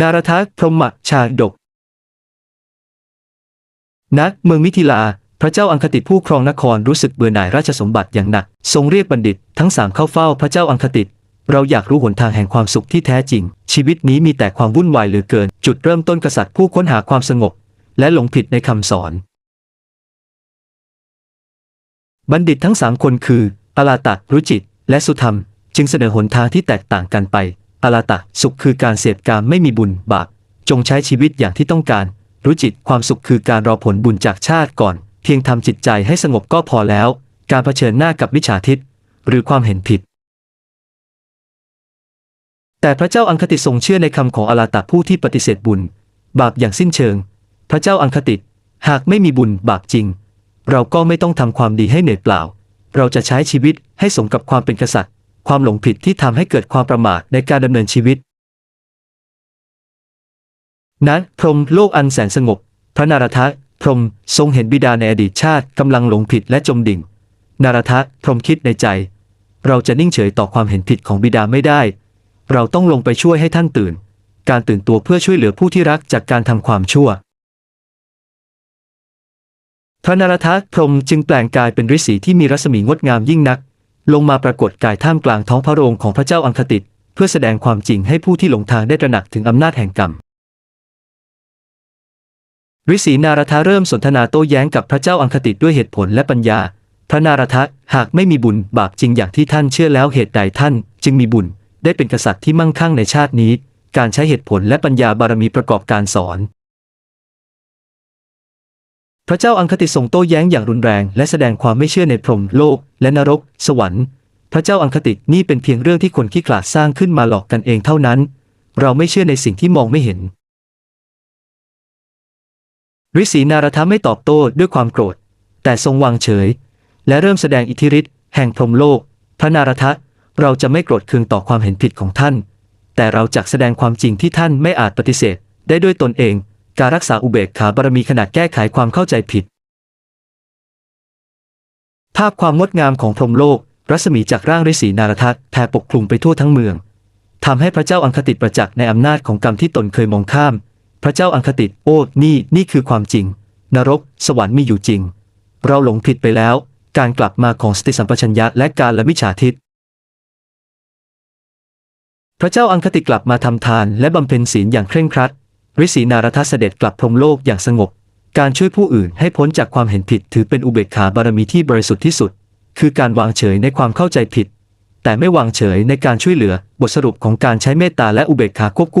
นารทะพรหมชาดกณเมืองมิถิลา พระเจ้าอังคติผู้ครองนครรู้สึกเบื่อหน่ายราชสมบัติอย่างหนัก ทรงเรียกบัณฑิตทั้งสามเข้าเฝ้าพระเจ้าอังคติ เราอยากรู้หนทางแห่งความสุขที่แท้จริง ชีวิตนี้มีแต่ความวุ่นวายเหลือเกิน จุดเริ่มต้นกษัตริย์ผู้ค้นหาความสงบ และหลงผิดในคำสอน บัณฑิตทั้งสามคนคืออลาตะรุจิต และสุธรรม จึงเสนอหนทางที่แตกต่างกันไป อลาตะ สุขคือการเสพการไม่มีบุญบาปจงใช้ชีวิตอย่างที่ต้องการ รู้จิตความสุขคือการรอผลบุญจากชาติก่อน เพียงทำจิตใจให้สงบก็พอแล้ว การเผชิญหน้ากับวิชาทิฏหรือความเห็นผิด แต่พระเจ้าอังคติทรงเชื่อในคำของอลาตะผู้ที่ปฏิเสธบุญ บาปอย่างสิ้นเชิง พระเจ้าอังคติหากไม่มีบุญบาปจริง เราก็ไม่ต้องทำความดีให้เหนื่อยเปล่า เราจะใช้ชีวิตให้สมกับความเป็นกษัตริย์ ความหลงผิดที่ทำให้เกิดความประมาทในการดำเนินชีวิต นั้นพรหมโลกอันแสนสงบ พระนารทะพรหมทรงเห็นบิดาในอดีตชาติกำลังหลงผิดและจมดิ่ง นารทะพรหมคิดในใจ เราจะนิ่งเฉยต่อความเห็นผิดของบิดาไม่ได้ เราต้องลงไปช่วยให้ท่านตื่น การตื่นตัวเพื่อช่วยเหลือผู้ที่รักจากการทำความชั่ว พระนารทะพรหมจึงแปลงกายเป็นฤาษีที่มีรัศมีงดงามยิ่งนัก ลงมาปรากฏกายท่ามกลางท้องพระโรงของพระเจ้าอังคติตเพื่อแสดงความจริงให้ผู้ที่หลงทางได้ตระหนักถึงอำนาจแห่งกรรมฤาษีนารทะเริ่มสนทนาโต้แย้งกับพระเจ้าอังคติด้วยเหตุผลและปัญญา พระนารทะหากไม่มีบุญบาปจริงอย่างที่ท่านเชื่อแล้วเหตุใดท่าน จึงมีบุญได้เป็นกษัตริย์ที่มั่งคั่งในชาตินี้ การใช้เหตุผลและปัญญาบารมีประกอบการสอน พระเจ้าอังคติทรงโต้แย้งอย่างรุนแรง และแสดงความไม่เชื่อในพรหมโลก และนรก สวรรค์ พระเจ้าอังคตินี่เป็นเพียงเรื่องที่คนขี้ขลาดสร้างขึ้นมาหลอกกันเองเท่านั้น เราไม่เชื่อในสิ่งที่มองไม่เห็นฤาษีนารทไม่ตอบโต้ด้วยความโกรธ แต่ทรงวางเฉย และเริ่มแสดงอิทธิฤทธิ์แห่งพรหมโลก พระนารทะเราจะไม่โกรธเคืองต่อความเห็นผิดของท่าน แต่เราจะแสดงความจริงที่ท่านไม่อาจปฏิเสธได้ด้วยตนเอง การรักษาอุเบกขาบารมีขนาดแก้ไขความเข้าใจผิด ภาพความงดงามของพรหมโลก รัศมีจากร่างฤาษีนารทัศแผ่ปกคลุมไปทั่วทั้งเมืองทำให้พระเจ้าอังคติประจักษ์ในอำนาจของกรรมที่ตนเคยมองข้าม พระเจ้าอังคติโอ้นี่นี่คือความจริง นรก สวรรค์มีอยู่จริง เราหลงผิดไปแล้ว การกลับมาของสติสัมปชัญญะและการละมิจฉาทิฏพระเจ้าอังคติกลับมาทำทานและบำเพ็ญศีลอย่างเคร่งครัด ฤษีนารทัศเสด็จกลับพรมโลกอย่างสงบ การช่วยผู้อื่นให้พ้นจากความเห็นผิดถือเป็นอุเบกขาบารมีที่บริสุทธิ์ที่สุด คือการวางเฉยในความเข้าใจผิด แต่ไม่วางเฉยในการช่วยเหลือบทสรุปของการใช้เมตตาและอุเบกขาควบคู่